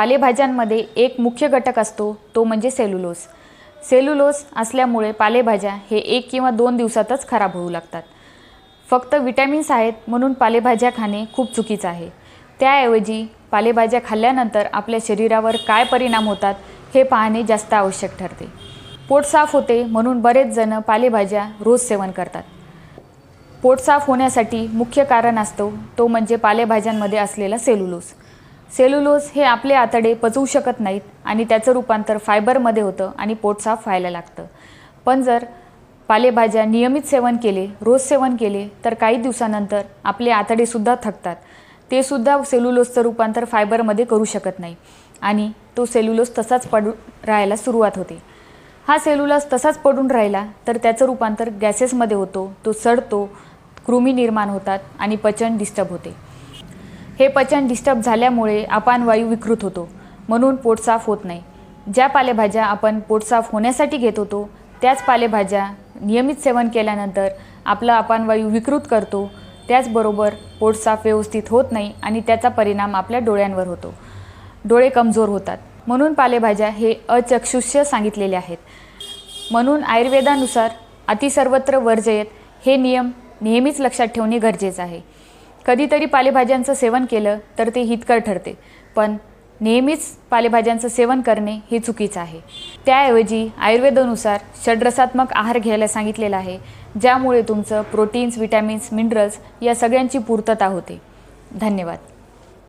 पालेभाज्यांमध्ये एक मुख्य घटक असतो तो म्हणजे सेल्युलोज सेल्युलोज असल्यामुळे पालेभाज्या हे एक किंवा दोन दिवसातच खराब होऊ लागतात. फक्त विटॅमिन्स आहेत म्हणून पालेभाज्या खाणे खूप चुकीचं आहे. त्याऐवजी पालेभाज्या खाल्ल्यानंतर आपल्या शरीरावर काय परिणाम होतात हे पाहणे जास्त आवश्यक ठरते. पोट साफ होते म्हणून बरेच जण पालेभाज्या रोज सेवन करतात. पोट साफ होण्यासाठी मुख्य कारण असतो तो म्हणजे पालेभाज्यांमध्ये असलेला सेल्युलोज सेल्युलोज हे आपले आतडे पचवू शकत नाहीत आणि त्याचं रूपांतर फायबरमध्ये होतं आणि पोट साफ व्हायला लागतं. पण जर पालेभाज्या नियमित सेवन केले रोज सेवन केले तर काही दिवसानंतर आपले आतडेसुद्धा थकतात. ते सुद्धा सेल्युलोजचं रूपांतर फायबरमध्ये करू शकत नाही आणि तो सेल्युलोज तसाच पडू राहायला सुरुवात होते. हा सेल्युलोज तसाच पडून राहिला तर त्याचं रूपांतर गॅसेसमध्ये होतो तो सडतो कृमी निर्माण होतात आणि पचन डिस्टर्ब होते. हे पचन डिस्टर्ब झाल्यामुळे अपानवायू विकृत होतो. म्हणून पोट साफ होत नाही. ज्या पालेभाज्या आपण पोट साफ होण्यासाठी घेत होतो त्याच पालेभाज्या नियमित सेवन केल्यानंतर आपला अपानवायू विकृत करतो. त्याचबरोबर पोट साफ व्यवस्थित होत नाही आणि त्याचा परिणाम आपल्या डोळ्यांवर होतो. डोळे कमजोर होतात. म्हणून पालेभाज्या हे अचक्षुष्य सांगितलेले आहेत. म्हणून आयुर्वेदानुसार अतिसर्वत्र वर्जयत हे नियम नेहमीच लक्षात ठेवणे गरजेचं आहे. कधीतरी पालेभाज्यांचं सेवन केलं तर ते हितकर ठरते. पण नेहमीच पालेभाज्यांचं सेवन करणे हे चुकीचं आहे. त्याऐवजी आयुर्वेदानुसार षड्रसात्मक आहार घ्यायला सांगितलेला आहे ज्यामुळे तुमचं प्रोटीन्स विटॅमिन्स मिनरल्स या सगळ्यांची पूर्तता होते. धन्यवाद.